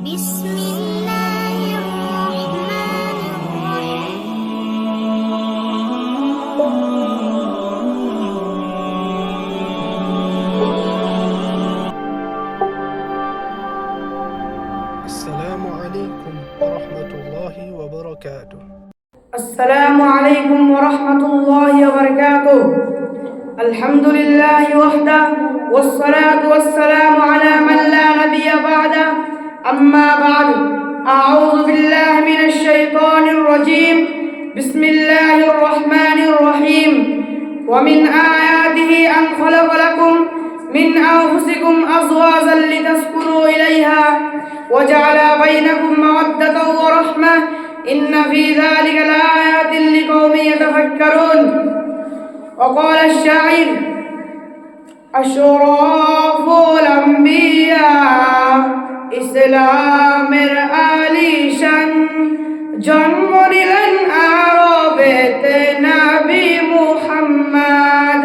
بسم الله الرحمن الرحيم. السلام عليكم ورحمة الله وبركاته. السلام عليكم ورحمة الله وبركاته. الحمد لله وحده والصلاة والسلام على من لا نبي بعده أما بعد أعوذ بالله من الشيطان الرجيم. بسم الله الرحمن الرحيم. ومن آياته أن خلق لكم من أنفسكم أزواجا لتسكنوا إليها وجعل بينكم مودة ورحمة. إن في ذلك لآيات لقوم يتفكرون. وقال الشاعر أشراف الأنبياء. ইসলামের আলিশান জন্ম নিলেন আরবেতে নবী মুহাম্মদ।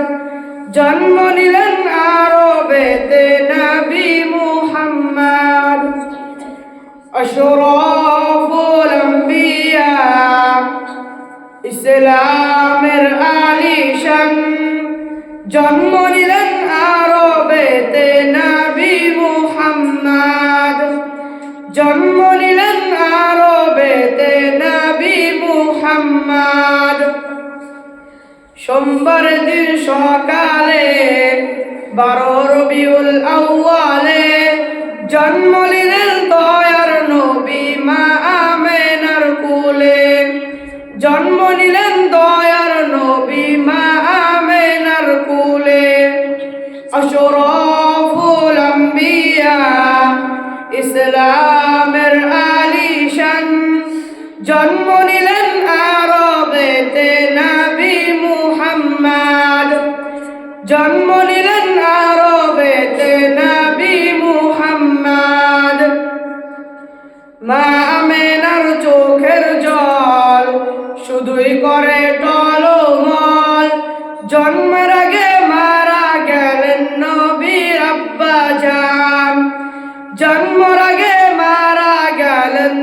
জন্ম নিলেন আরবেতে নবী মুহাম্মদ। আশরাফুল আম্বিয়া ইসলামের আলিশান জন্ম সোমবার দিন সকালে, বারো রবিউল আউয়ালে, জন্ম নিলেন দয়ার নবী মা আমেনার কুলে। জন্ম নিলেন দয়ার নবী মা আমেনার কুলে। আশরাফুল ইসলামের আলিশান। জন্ম নিলেন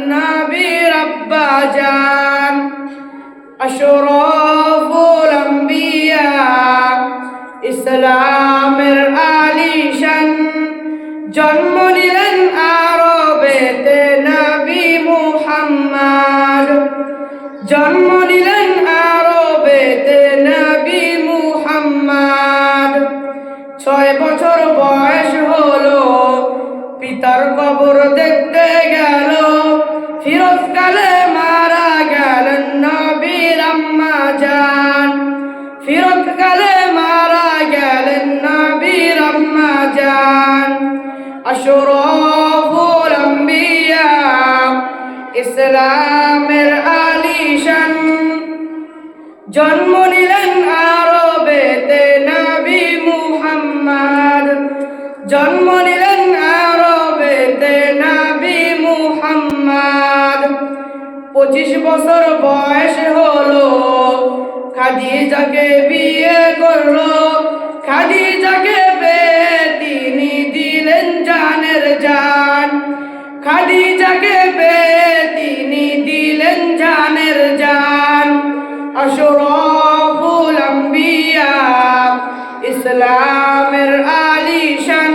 নবীর আব্বা জান আশরাফুল আম্বিয়া ইসলামের আলিশান জন্ম নিলেন আরবেতে নবী মুহাম্মদ জন্ম ইসলামের আলিশান। জন্ম নিলেন আরবেতে নবী মুহাম্মদ। জন্ম নিলেন আরবেতে নবী মুহাম্মদ। পঁচিশ বছর বয়স হলো, খাদিজাকে বিয়ে করল। খাদিজাকে বে তিনি দিলেন জানের জান। খাদিজাকে পেয়ে তিনি দিলেন জানের জান। আশরাফুল আম্বিয়া, ইসলামের আলিশান।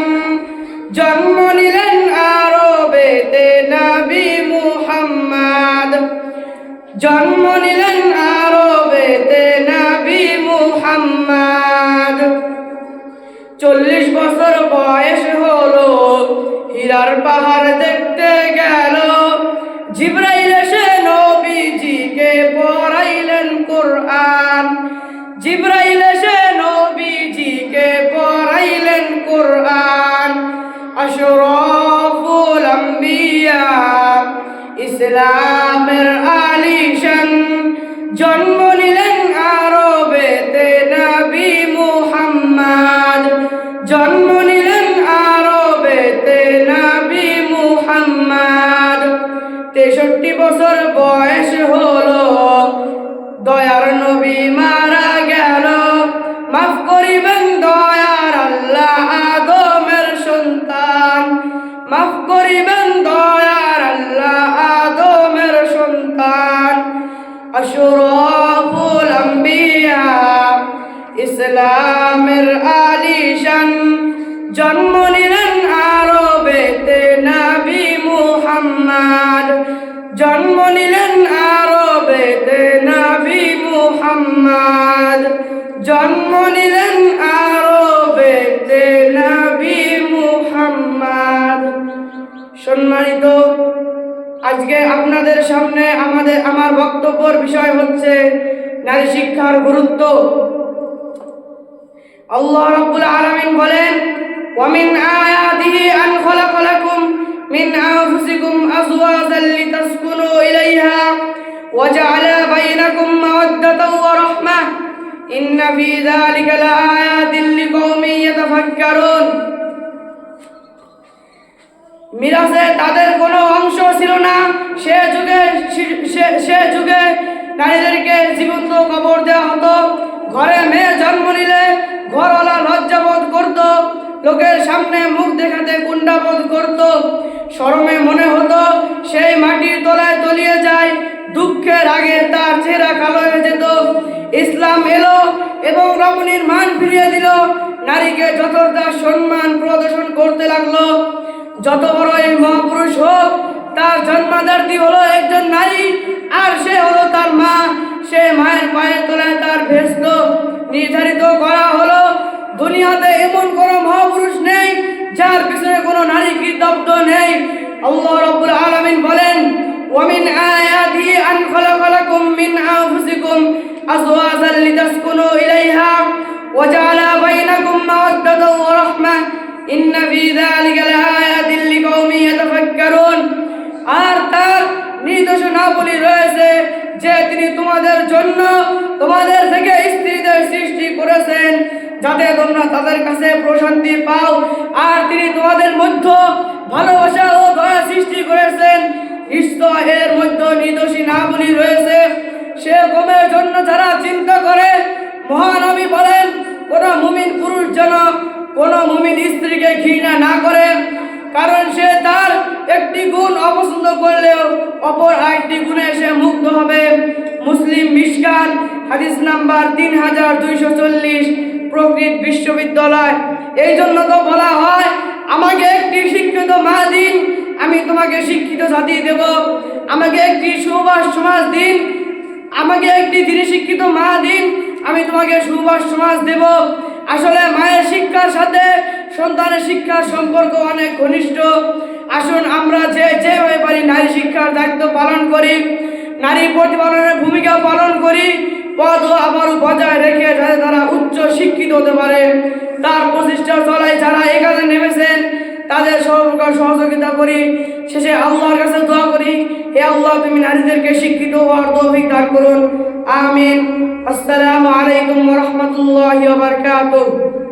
জন্ম নিলেন আরবেতে নবী মুহাম্মদ। জন্ম নিলেন আরবেতে নবী মুহাম্মদ। চল্লিশ বছর বয়স হলো, হীরার পাহাড় দেখতে গেল। জিব্রাইল জন্ম নিলেন আরবেতে নাবি মুহাম্মাদ। জন্ম নিলেন আরবেতে নাবি মুহাম্মাদ। জন্ম নিলেন আরবেতে নাবি মুহাম্মাদ। সম্মানিত, আজকে আপনাদের সামনে আমাদের, আমার বক্তব্যর বিষয় হচ্ছে নারী শিক্ষার গুরুত্ব। আল্লাহ রব্বুল আলমিন বলেন আয়াতিহি আন খালাকা লাকুম মিন আনফুসিকুম আজওয়াজান লিতাসকুনু ইলাইহা ওয়াজআলা বাইনাকুম মাওয়াদ্দাতাও ওয়া রাহমাহ ইন্না ফি যালিকা লাআয়াতিন লিকওমিন ইয়াতাফাক্কারুন মিরাজে তাদের কোনো অংশ ছিল না। সে যুগে সে যুগে নারীদেরকে জীবন্ত কবর দেওয়া হতো। ঘরে মেয়ে জন্ম নিলে ঘরওয়ালা লজ্জাবোধ করত। লোকের সামনে মুখ দেখাতে কুণ্ডাবোধ করত। শরমে মনে হতো সেই মাটির তলায় তলিয়ে যায়, দুঃখের আগে তার চেহারা কালো হয়ে যেত। ইসলাম এলো এবং রমণীর মান ফিরিয়ে দিল। নারীকে যতটা সম্মান প্রদর্শন করতে লাগল, যত বড় এই মহাপুরুষ হোক, তার জন্মদার্থী হলো একজন নারী, আর সে হলো তার মা। সে মায়ের পায়ের তলায় তার ভেস্ত নির্ধারিত করা হলো। দুনিয়াতে এমন কোনো মহাপুরুষ নেই যার পিছনে কোনো নারী কৃতব্ধ নেই আল্লাহ রব্বুল আলামিন বলেন ومن آياته أن خلق لكم من أنفسكم أزواجا لتسكنوا إليها وجعل بينكم مودة ورحمة إن في ذلك لآيات لقوم يتفكرون আর তার নির্দেশনাবলী রয়েছে যে তিনি তোমাদের জন্য তোমাদের থেকে স্ত্রীদের সৃষ্টি করেছেন যাতে তোমরা তাদের কাছে প্রশান্তি পাও। আর তিনি তোমাদের মধ্যে ভালোবাসা ও দয়া সৃষ্টি করেছেন। নিশ্চয় এর মধ্যে বলি রয়েছে। সে কমের জন্য যারা চিন্তা করে মহানবী বলেন, কোন মুমিন পুরুষ যেন কোন মুমিন স্ত্রীকে ঘৃণা না করে। কারণ সে তার একটি গুণ অপছন্দ করলেও অপর আরেকটি গুণে সে মুগ্ধ হবে। মুসলিম মিশকান হাদিস নাম্বার তিন হাজার দুইশো চল্লিশ, প্রকৃত বিশ্ববিদ্যালয়। এই জন্য তো বলা হয়, আমাকে একটি শিক্ষিত মা দিন, আমি তোমাকে শিক্ষিত জাতি দেব। আমাকে একটি সুবাস সমাজ দিন, আমাকে একটি দিনে শিক্ষিত মা দিন, আমি তোমাকে সুবাস সমাজ দেব। আসলে মায়ের শিক্ষার সাথে সন্তানের শিক্ষার সম্পর্ক অনেক ঘনিষ্ঠ। আসুন আমরা যে যেভাবে পারি নারী শিক্ষার দায়িত্ব পালন করি, নারী প্রতিপালনের ভূমিকা পালন করি পদ ও আবারও বজায় রেখে যাতে তারা উচ্চ শিক্ষিত হতে পারে। তার প্রচেষ্টা চলায় যারা এখানে নেমেছেন, তাদের সর্বপ্রকার সহযোগিতা করি। শেষে আল্লাহর কাছে দোয়া করি, হে আল্লাহ, তুমি নারীদেরকে শিক্ষিত হওয়ার তৌফিক দান করুন। আমিন। আসসালামু আলাইকুম ওয়া বারাকাতুহু।